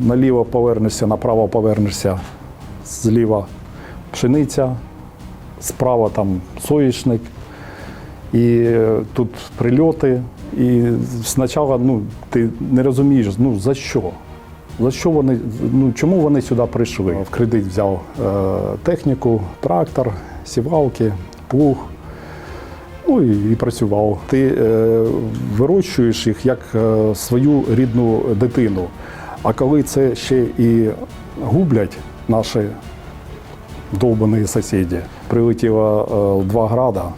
наліво повернешся, направо повернешся, зліва пшениця, справа там соняшник. І е, тут прильоти. І спочатку ну, ти не розумієш, ну за що? За що вони, ну чому вони сюди прийшли? В кредит взяв е, техніку, трактор, сівалки, плуг. Ну і, і працював. Ти е, вирощуєш їх як е, свою рідну дитину. А коли це ще і гублять наші довбані сусіди, прилетіло е, два града е,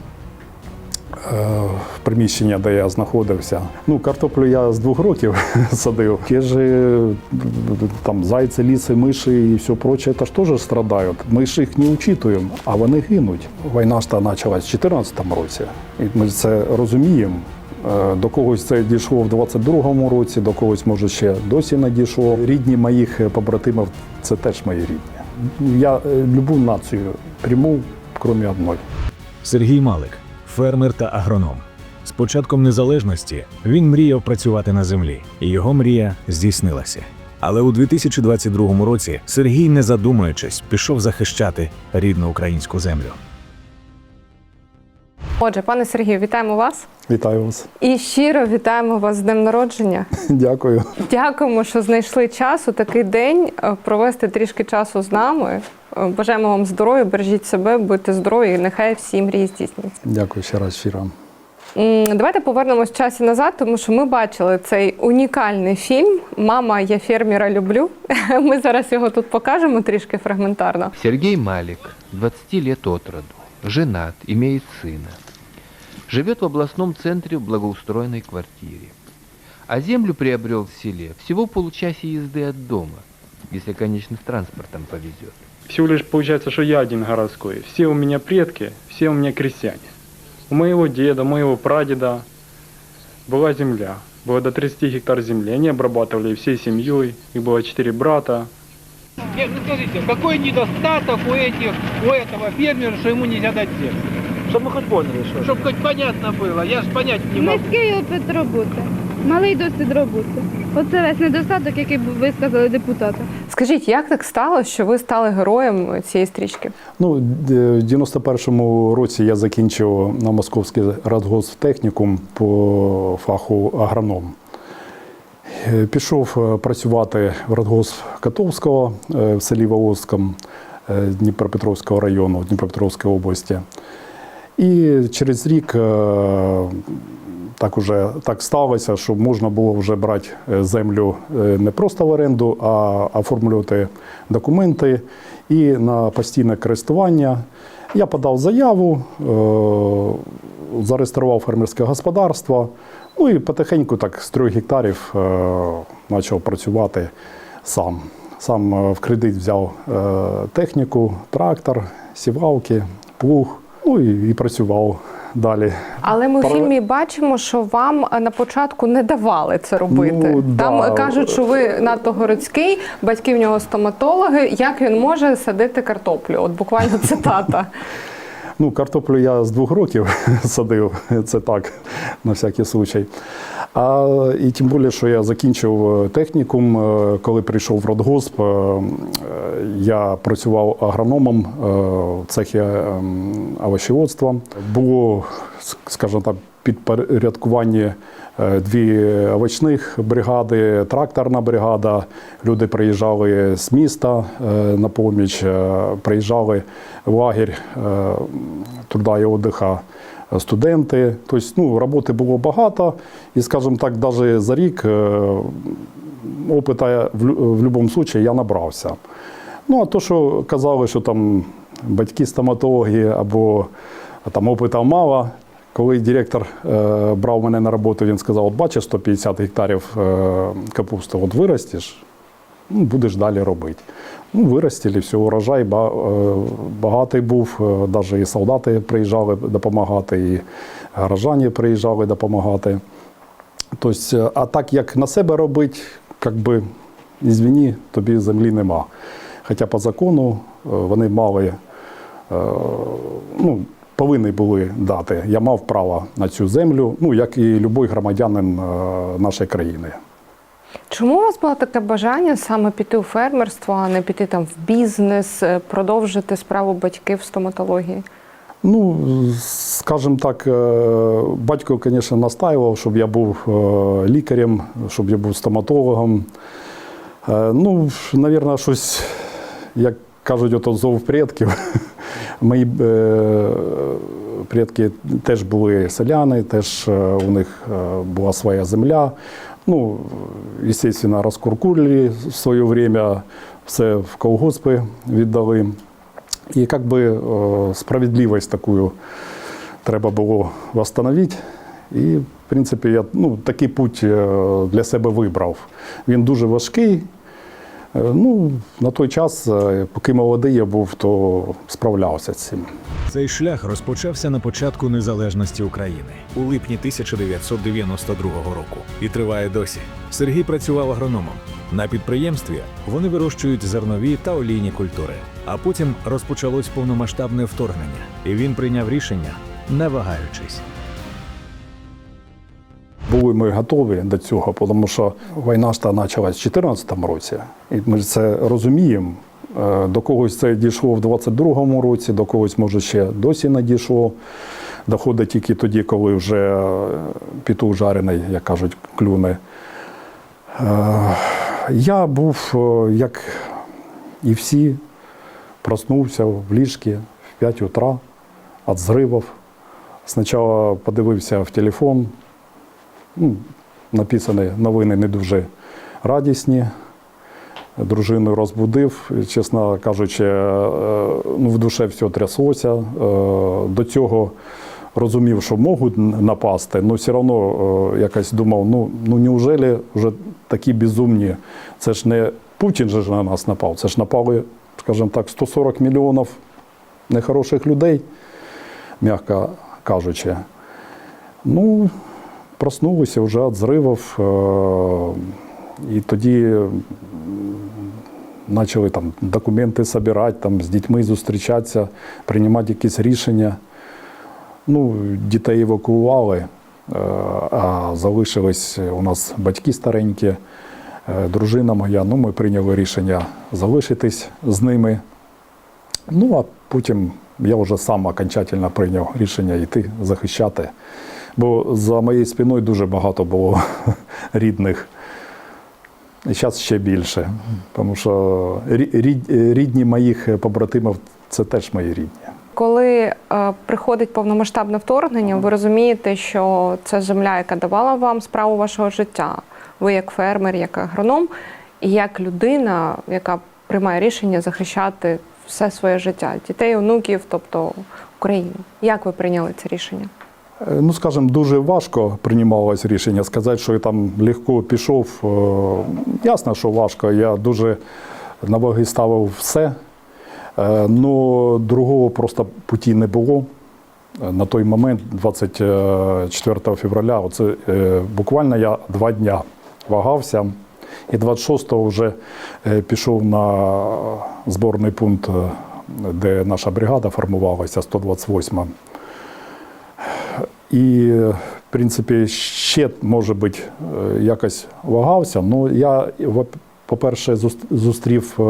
в приміщення, де я знаходився. Ну, картоплю я з двох років садив. Ті ж е, там зайці, ліси, миші і все проче, це ж теж страдають. Ми ж їх не учитуємо, а вони гинуть. Війна ж та почалась в 2014 році. І ми це розуміємо. Е, До когось це дійшло в 22-му році, до когось, може, ще досі не дійшло. Рідні моїх побратимів це теж мої рідні. Я е, любу націю прийму, крім одної. Сергій Малик, фермер та агроном. З початком незалежності він мріяв працювати на землі, і його мрія здійснилася. Але у 2022 році Сергій, не задумуючись, пішов захищати рідну українську землю. Отже, пане Сергію, вітаємо вас Вітаю вас. і щиро вітаємо вас з днем народження. Дякую. Дякуємо, що знайшли час у такий день е, провести трішки часу з нами. Е, Бажаємо вам здоров'я, бережіть себе, будьте здорові, і нехай всі мрії здійсняться. Дякую ще раз щиро. Давайте повернемось в часі назад, тому що ми бачили цей унікальний фільм Мама, я фермера люблю. Ми зараз його тут покажемо трішки фрагментарно. Сергей Малик, 20 лет от роду, женат, имеет сына. Живет в областном центре в благоустроенной квартире. А землю приобрел в селе всего получасе езды от дома, если, конечно, с транспортом повезет. Всего лишь получается, что я один городской. Все у меня предки, все у меня крестьяне. У моего деда, моего прадеда была земля. Было до 30 гектар земли. Они обрабатывали всей семьей. Их было четыре брата. Нет, ну скажите, какой недостаток у этих, у этого фермера, что ему нельзя дать землю? Щоб ми хоч поняли, що. Чтобы хоть понятно было, я же понять не могу. Низький опит роботи, малий досвід роботи. Оце весь недостаток, який ви сказали депутата. Скажіть, як так сталося, що ви стали героєм цієї стрічки? Ну, в 91-му році я закінчив на Московський радгосптехнікум по фаху агроном. Е, Пішов е, працювати в радгосп Котовського е, в селі Волоском е, Дніпропетровського району Дніпропетровської області. І через рік е, так уже так сталося, що можна було вже брати е, землю е, не просто в оренду, а оформлювати документи і на постійне користування. Я подав заяву, зареєстрував фермерське господарство. Ну і потихеньку так з трьох гектарів почав працювати сам. Сам в кредит взяв техніку, трактор, сівалки, плуг. Ну і, і працював далі. Але ми в фільмі бачимо, що вам е, на початку не давали це робити. Ну, Там да. е, кажуть, що ви надто городський, батьки в нього стоматологи. Як він може садити картоплю? От буквально цитата. Ну, картоплю я з двох років садив, це так, на всякий случай. А, і тим більше, що я закінчив е, технікум, е, коли прийшов в родгосп, е, я працював агрономом в цехі е, овощеводства. Було, скажімо так, підпорядкування е, дві овочних бригади, тракторна бригада. Люди приїжджали з міста е, на поміч, е, приїжджали в лагерь труда і отдиха студенти. Тобто, ну, роботи було багато. І, скажімо так, навіть за рік опита в, в будь-якому випадку я набрався. Ну, а то, що казали, що там батьки стоматологи або там опита мало. Коли директор е, брав мене на роботу, він сказав: от бачиш 150 гектарів е, капусти, от виростеш, ну, будеш далі робити. Ну, виростили, все, урожай ба- е, багатий був, навіть і солдати приїжджали допомагати, і горожані приїжджали допомагати. Тобто, е, а так як на себе робити, як би, ізвіні, тобі землі нема. Хоча по закону е, вони мали, е, ну, повинні були дати. Я мав право на цю землю, ну, як і будь-який громадянин е, нашої країни. Чому у вас було таке бажання саме піти у фермерство, а не піти там в бізнес, е, продовжити справу батьків в стоматології? Ну, скажімо так, е, батько, звісно, настаював, щоб я був лікарем, щоб я був стоматологом. Ну, мабуть, щось, як кажуть, ото зов предків. Мої е, предки теж були селяни, теж е, у них е, була своя земля. Ну, звісно, розкуркулили в своє время, все в колгоспи віддали. І як би е, справедливість таку треба було встановити. І, в принципі, я ну, такий путь для себе вибрав. Він дуже важкий. Е, Ну, на той час, е, поки молодий я був, то справлявся з цим. Цей шлях розпочався на початку незалежності України у липні 1992 року і триває досі. Сергій працював агрономом. На підприємстві вони вирощують зернові та олійні культури. А потім розпочалось повномасштабне вторгнення, і він прийняв рішення, не вагаючись. Були ми готові до цього, тому що війна ж та в 2014 році, і ми це розуміємо. Е, До когось це дійшло в 22-му році, до когось, може, ще досі не дійшло. Доходить тільки тоді, коли вже е, пітух жарений, як кажуть, клюне. Е, Я був, як і всі, проснувся в ліжці в 5 утра від зривів. Спочатку подивився в телефон, написані новини не дуже радісні. Дружину розбудив, чесно кажучи, е, ну, в душе все тряслося. Е, До цього розумів, що можуть напасти, але все одно е, якось думав, ну, ну неужели вже такі безумні? Це ж не Путін же на нас напав, це ж напали, скажімо так, 140 мільйонів нехороших людей, м'яко кажучи. Ну, проснулися вже від зривів, е, і тоді почали там документи збирати, там, з дітьми зустрічатися, приймати якісь рішення. Ну, дітей евакуювали, е, а залишились у нас батьки старенькі, е, дружина моя. Ну, ми прийняли рішення залишитись з ними. Ну, а потім я вже сам окончательно прийняв рішення йти захищати. Бо за моєю спиною дуже багато було рідних. І зараз ще більше. Тому що рідні моїх побратимів це теж мої рідні. Коли е, приходить повномасштабне вторгнення, ви розумієте, що це земля, яка давала вам справу вашого життя. Ви як фермер, як агроном, і як людина, яка приймає рішення захищати все своє життя, дітей, онуків, тобто Україну. Як ви прийняли це рішення? Е, Ну, скажімо, дуже важко приймалось рішення. Сказати, що я там легко пішов. е, Ясно, що важко. Я дуже на ваги ставив все. але другого просто путі не було. На той момент, 24 февраля, оце, буквально я два дня вагався. І 26-го вже пішов на зборний пункт, де наша бригада формувалася, 128 і, в принципі, ще, може бути, е, якось вагався. Ну, я, по-перше, зустрів е,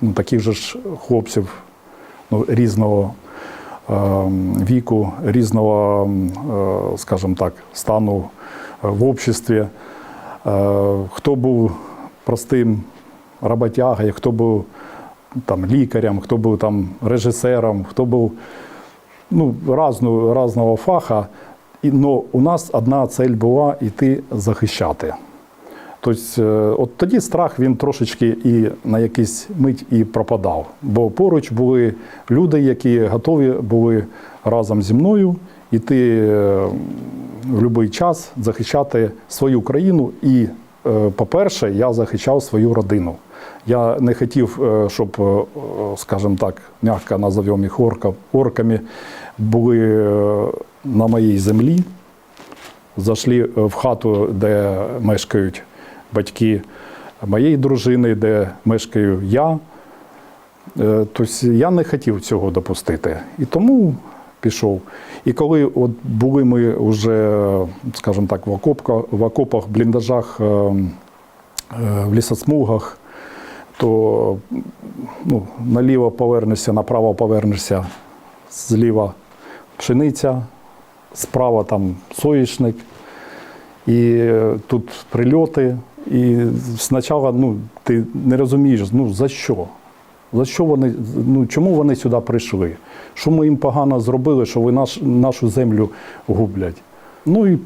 ну, таких же ж хлопців ну, різного е, віку, різного, скажімо так, стану в обществі. Хто був простим роботягою, хто був там, лікарем, хто був там, режисером, хто був ну, разну, разного фаха. Но у нас одна цель була йти захищати. Тобто, от тоді страх він трошечки і на якийсь мить і пропадав. Бо поруч були люди, які готові були разом зі мною йти е, в будь-який час захищати свою країну. І, по-перше, я захищав свою родину. Я не хотів, е, щоб, е, скажімо так, м'яко назовемо їх орка- орками, були е, на моїй землі, зайшли в хату, де мешкають батьки моєї дружини, де мешкаю я. Е, Тобто я не хотів цього допустити. І тому пішов. І коли от були ми вже, скажімо так, в окопках, в окопах, бліндажах е, е, в лісосмугах, то ну, наліво повернешся, направо повернешся, зліва пшениця, справа там соєшник. І е, тут прильоти. І спочатку ну, ти не розумієш, ну за що? За що вони, ну чому вони сюди прийшли? Що ми їм погано зробили, що ви наш, нашу землю гублять? Ну і в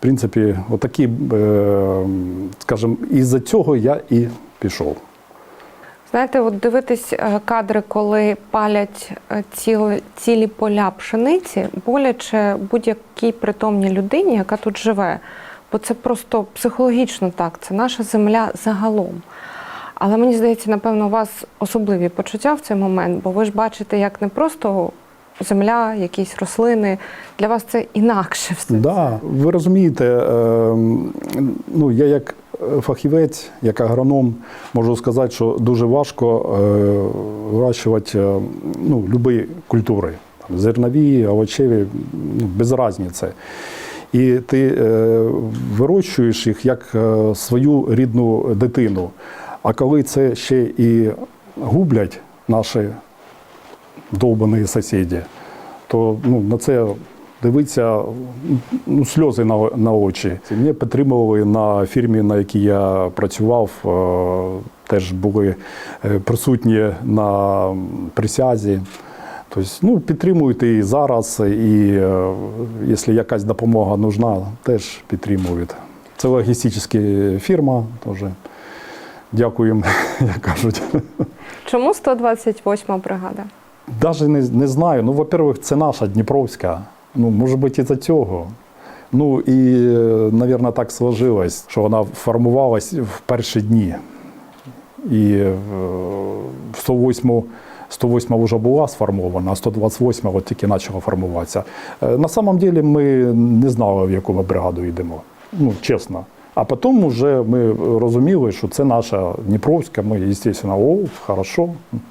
принципі, отакі, е, скажімо, із-за цього я і пішов. Знаєте, от дивитись е, кадри, коли палять е, цілі поля пшениці, боляче будь-якій притомній людині, яка тут живе. Бо це просто психологічно так, це наша земля загалом. Але мені здається, напевно, у вас особливі почуття в цей момент, бо ви ж бачите, як не просто земля, якісь рослини. Для вас це інакше все. Да, ви розумієте, е, ну я як фахівець, як агроном, можу сказати, що дуже важко е, вирощувати е, ну, будь-які культури. Там, зернові, овочеві, ну, без різниці. І ти е, вирощуєш їх як е, свою рідну дитину. А коли це ще і гублять наші довбані сусіди, то ну, на це дивиться ну, сльози на, на очі. Мене підтримували на фірмі, на якій я працював, е, теж були е, присутні на присязі. Тобто, ну, підтримують і зараз, і е, якщо якась допомога нужна, теж підтримують. Це логістична фірма, теж. Дякуємо, як кажуть. Чому 128 бригада? Даже не, не знаю. Ну, во-первых, це наша Дніпровська. Ну, може бути, із-за цього. Ну і, мабуть, так сложилось, що вона формувалась в перші дні. І е, 108 108 вже була сформована, а 128 от тільки почала формуватися. Е, На самом деле ми не знали, в яку ми бригаду йдемо. Ну, чесно. А потім вже ми розуміли, що це наша Дніпровська. Ми, звісно, о, хорошо,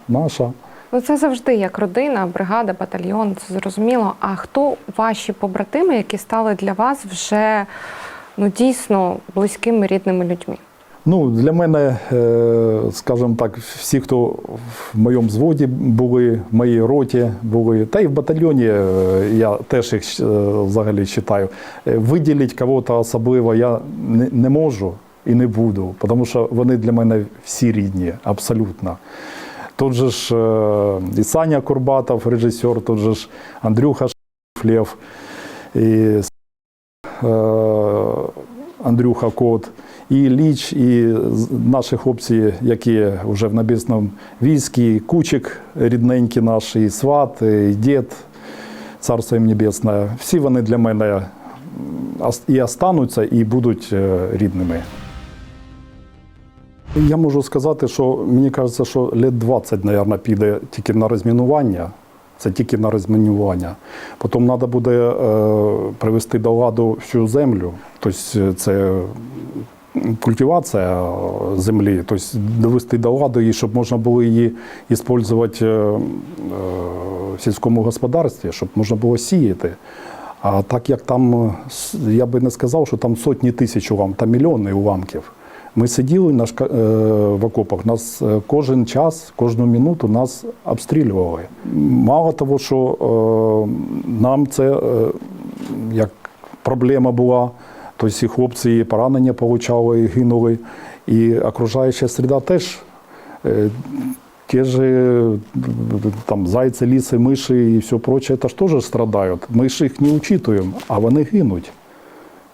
наша. Ну, це завжди як родина, бригада, батальйон, це зрозуміло. А хто ваші побратими, які стали для вас вже ну, дійсно близькими рідними людьми? Ну, для мене, е, скажімо так, всі, хто в моєму зводі були, в моїй роті були, та й в батальйоні е, я теж їх е, взагалі вважаю. Виділити кого-то особливо я не, можу і не буду, тому що вони для мене всі рідні, абсолютно. Тут же ж і Саня Курбатов, режисер, тут же ж Андрюха Шлєв, і Андрюха Кот, і Ліч, і наші хлопці, які вже в небесному війську, і Кучик рідненький наш, і сват, і дід, царство їм небесне. Всі вони для мене і остануться, і будуть е, рідними. Я можу сказати, що мені кажеться, що лет 20, мабуть, піде тільки на розмінування. Це тільки на розмінування. Потім треба буде е, привести до ладу всю землю. Тобто це культивація е, землі, тобто довести до ладу її, щоб можна було її використовувати е, е, в сільському господарстві, щоб можна було сіяти. А так як там, я би не сказав, що там сотні тисяч уламків, там мільйони уламків. Ми сиділи на шка- в окопах, нас кожен час, кожну минуту нас обстрілювали. Мало того, що нам це як проблема була, то всі хлопці і поранення отримали, і гинули. І окружаюча середа теж. е, Те же там зайці, ліси, миші і все проче, це ж теж страдають. Ми ж їх не учитуємо, а вони гинуть.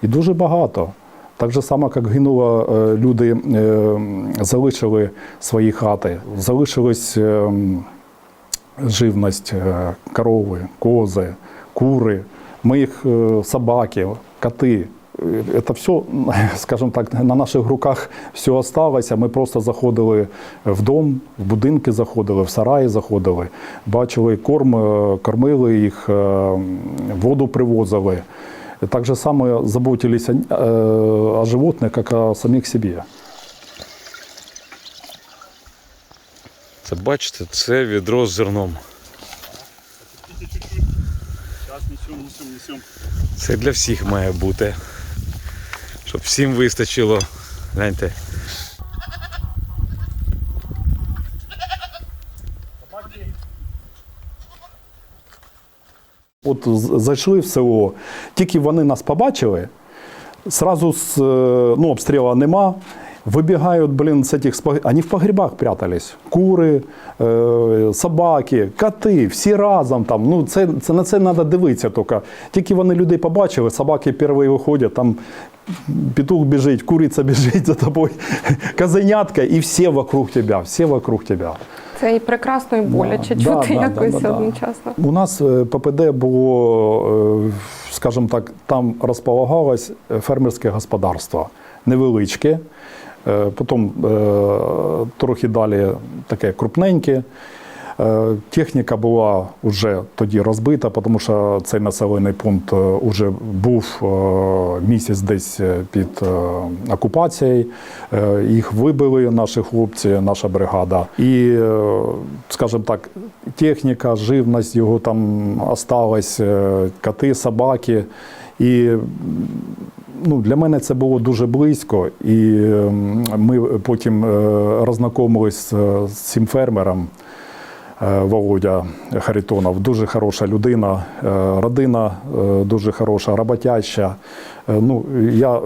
І дуже багато. Так же само, як гинуло, е, люди е, залишили свої хати, залишилась живність, корови, кози, кури, ми їх собаки, коти. Е, Це все, скажімо так, на наших руках все осталося. Ми просто заходили в дом, в будинки заходили, в сараї заходили, бачили корм, е, кормили їх, е, воду привозили. Так же само заботились о, о животных, как о самих себе. Це бачите, це відро з зерном. Це для всіх має бути щоб всім вистачило. Гляньте. От зайшли в село, тільки вони нас побачили, зразу е, ну, обстрілу нема. Вибігають, блін, з цих спог... Вони в погрібах прятались. Кури, е, собаки, коти, всі разом там. Ну, це, це на це треба дивитися тільки. Тільки вони людей побачили, собаки перші виходять, там петух біжить, куриця біжить за тобою, козенятка, і всі вокруг тебе, всі вокруг тебе. Це і прекрасно, і боляче Да, чути да, якось да, да, одночасно. У нас е, ППД було, е, скажімо так, там розполагалось е, фермерське господарство невеличке, потім е, трохи далі таке крупненьке. Е, Техніка була вже тоді розбита, тому що цей населений пункт вже був е, місяць десь е, під е, окупацією. Е, Їх вибили наші хлопці, наша бригада. І, е, скажімо так, техніка, живність його там осталась, е, коти, собаки. І ну, для мене це було дуже близько, і ем, ми потім е, роззнайомились з цим фермером. е, Володя Харитонов, дуже хороша людина, е, родина е, дуже хороша, роботяща. Е, Ну, я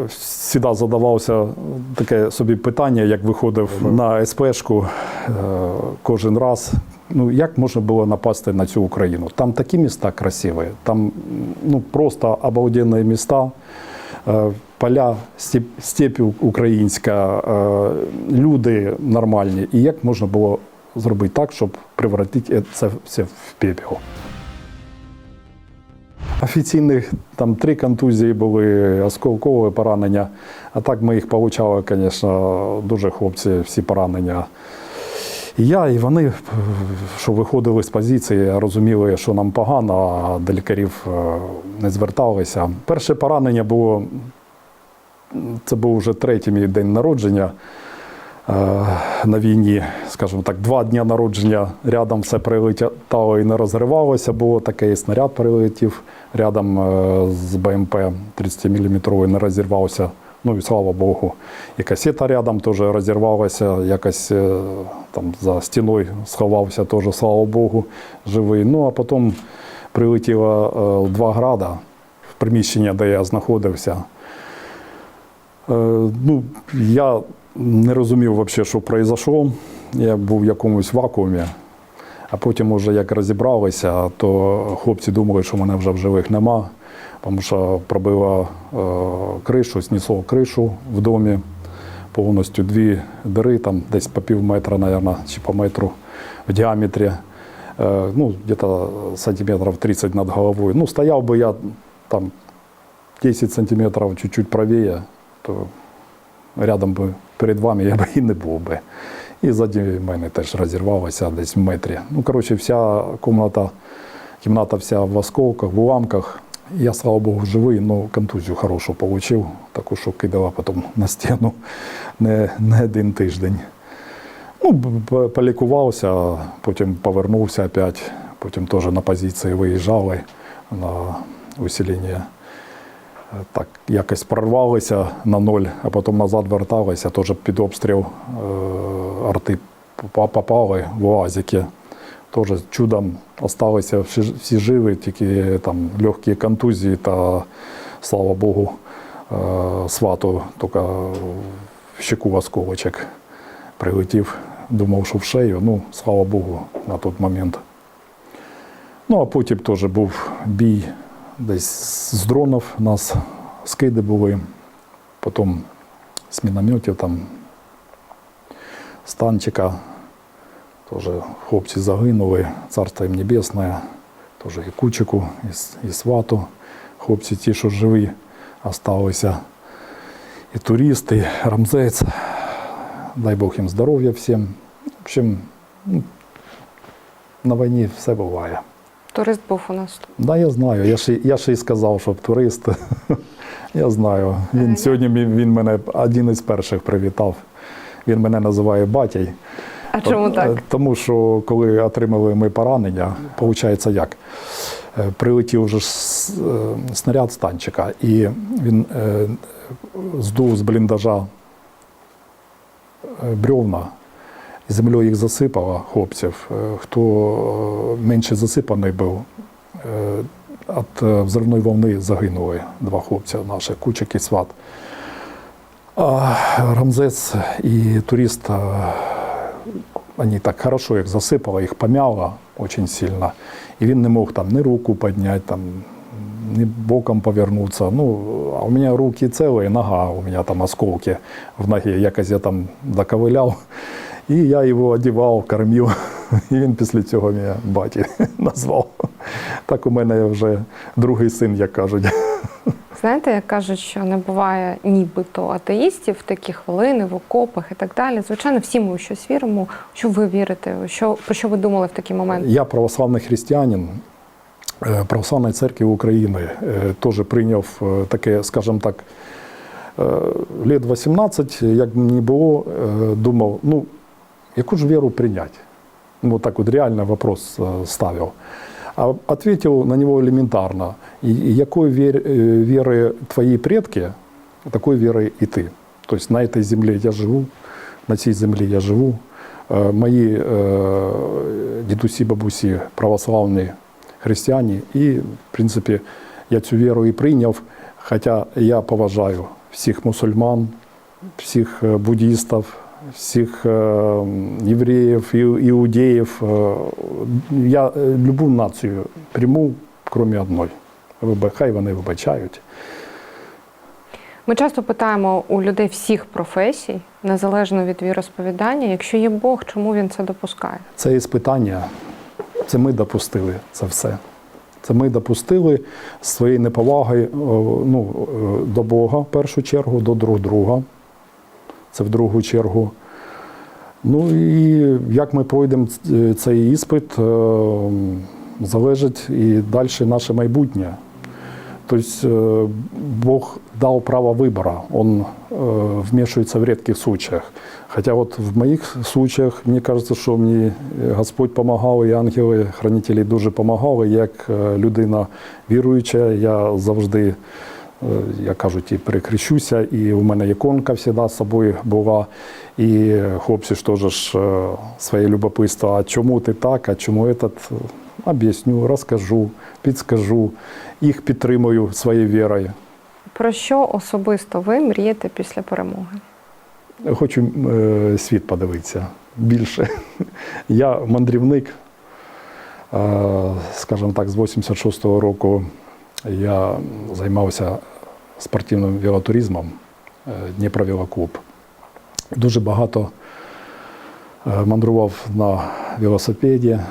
завжди задавався таке собі питання, як виходив на СПшку е, кожен раз. Ну, як можна було напасти на цю Україну? Там такі міста красиві, там ну, просто обалденні міста. Е, Поля, степ, степь українська, е, люди нормальні. І як можна було зробити так, щоб превратити це все в пепел? Офіційних там три контузії були, осколкове поранення. А так ми їх отримали, звісно, дуже хлопці, всі поранення. Я, і вони, що виходили з позиції, розуміли, що нам погано, а до лікарів е, не зверталися. Перше поранення було, це був вже третій мій день народження е, на війні. Скажімо так, два дні народження рядом все прилетало і не розривалося. Було таке, і снаряд прилетів рядом е, з БМП 30-мм не розірвався. Ну і слава Богу. І касета рядом теж розірвалася, якось е, там за стіною сховався, теж, слава Богу, живий. Ну а потім прилетіло е, два града в приміщення, де я знаходився. Е, ну, я не розумів взагалі, що произошло. Я був в якомусь вакуумі. А потім, уже як розібралися, то хлопці думали, що мене вже в живих нема, тому що пробило е, кришу, снесло кришу в домі, повністю дві дири, там десь по пів метра, мабуть, чи по метру в діаметрі. Е, ну, где-то сантиметрів 30 над головою. Ну, стояв би я там 10 сантиметрів чуть-чуть правее, то рядом би перед вами я би і не був би. І ззаді мене теж розірвалося десь в метрі. Ну, коротше, вся кімната, кімната вся в осколках, в уламках. Я, слава Богу, живий, але контузію хорошу отримав, таку, що кидала потім на стіну не, не один тиждень. Ну, полікувався, потім повернувся опять, потім теж на позиції виїжджали на усилення. Так, якось прорвалися на ноль, а потім назад верталися, теж під обстріл е, арти попали в УАЗики. Теж чудом залишилися всі, живі, тільки там легкі контузії та, слава Богу, е, свату тільки в щеку осколочок прилетів. Думав, що в шею. Ну, слава Богу, на той момент. Ну, а потім теж був бій десь з дронів. Нас скиди були, потім з мінометів там, з танчика. Теж хлопці загинули, царство їм небесне, теж і кучику, і, і свату. Хлопці ті, що живі, залишилися. І туристи, і рамзець. Дай Бог їм здоров'я всім. В общем, ну, на війні все буває. Турист був у нас тут. Да, я знаю. Я ще, я ще й сказав, що турист. я знаю. Він сьогодні він, мене один із перших привітав. Він мене називає батій. А чому Е, так? Тому що коли отримали ми поранення, виходить як? Е, Прилетів вже е, снаряд з танчика, і він е, здув з бліндажа е, бревна, і землею їх засипало хлопців. Е, Хто е, менше засипаний був, е, від е, взривної волни загинули два хлопці наші, Кучик і Сват. А Рамзес і турист, вони так хорошо їх засипали, їх помяло дуже сильно. І він не мог там ні руку підняти, там, ні боком повернутися. Ну, а у мене руки цілі, нога, у мене там осколки в ногі. Якось я там доковиляв. І я його одягав, кормив. І він після цього мене баті назвав. Так у мене вже другий син, як кажуть. Знаєте, як кажуть, що не буває нібито атеїстів в такі хвилини, в окопах і так далі. Звичайно, всі ми у щось віримо. Що ви вірите? Що, про що ви думали в такий момент? Я православний християнин е, Православної церкви України. е, Теж прийняв е, таке, скажімо так, лет 18, як мені було, думав, ну, яку ж віру прийняти? Ну, так вот реально вопрос ставил. А ответил на него элементарно. И, и якой вер, э, веры твои предки, такой веры и ты. То есть на этой земле я живу, на цій землі я живу. Э, Мої э, дідусі, бабусі православні християни. І, в принципі, я цю віру і прийняв, хоча я поважаю всіх мусульман, всіх е, всіх е, євреїв, іудеїв. Е, Я е, любу націю прийму, крім одної. Хай вони вибачають. Ми часто питаємо у людей всіх професій, незалежно від віросповідання, якщо є Бог, чому він це допускає? Це іспитання, це ми допустили це все. Це ми допустили своєї неповаги ну, до Бога в першу чергу, до друг друга. Це в другу чергу. Ну і як ми пройдемо цей іспит, е, залежить і далі наше майбутнє. Тобто е, Бог дал право выбора, Он вмешивается в редких случаях. Хотя вот в моих случаях, мне кажется, що мені Господь помагав, і ангели, хранителі дуже помагали. Як е, людина віруюча, я завжди, е, як кажуть, і перекрещуся, і у мене іконка завжди з собою була. І хлопці ж теж е, своє любопитство, а чому ти так, а чому этот, об'ясню, розкажу, підскажу, їх підтримую своєю вірою. Про що особисто ви мрієте після перемоги? Хочу е, світ подивитися більше. Я мандрівник, е, скажімо так, з 86-го року я займався спортивним велотуризмом е, Дніпровелоклуб. Дуже багато е, мандрував на велосипеді е,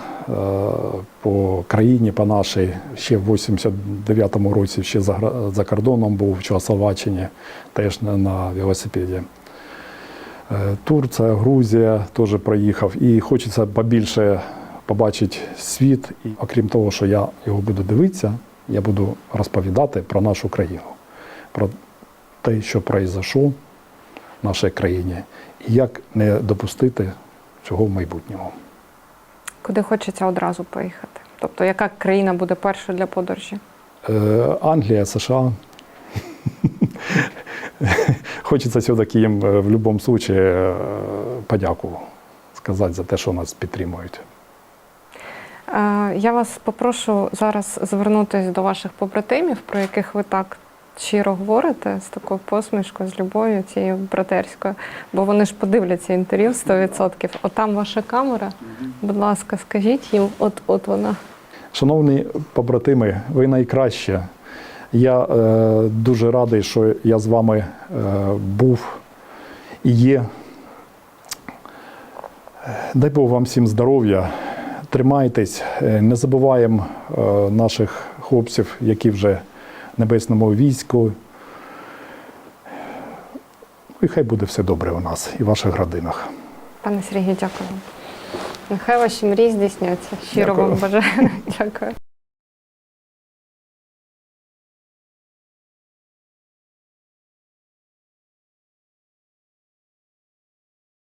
по країні, по нашій. Ще в 89-му році ще за, кордоном був в Чехословаччині, теж на, велосипеді. Турція, Грузія теж проїхав. І хочеться побільше побачити світ. І окрім того, що я його буду дивитися, я буду розповідати про нашу країну, про те, що произошло в нашій країні, і як не допустити цього в майбутньому. Куди хочеться одразу поїхати? Тобто, яка країна буде першою для подорожі? Е, Англія, США. Хочеться все-таки їм е, в будь-якому випадку е, подяку сказати за те, що нас підтримують. Е, Я вас попрошу зараз звернутися до ваших побратимів, про яких ви так щиро говорите, з такою посмішкою, з любов'ю цією братерською, бо вони ж подивляться інтерв'ю 100%. Отам ваша камера. Будь ласка, скажіть їм, от от вона. Шановні побратими, ви найкращі. Я е, дуже радий, що я з вами е, був і є. Дай Бог вам всім здоров'я. Тримайтесь, Е, не забуваємо е, наших хлопців, які вже небесному війську. І хай буде все добре у нас і в ваших родинах. Пане Сергію, дякую. Нехай ваші мрії здійсняться. Щиро Дякую. вам бажаю. Дякую.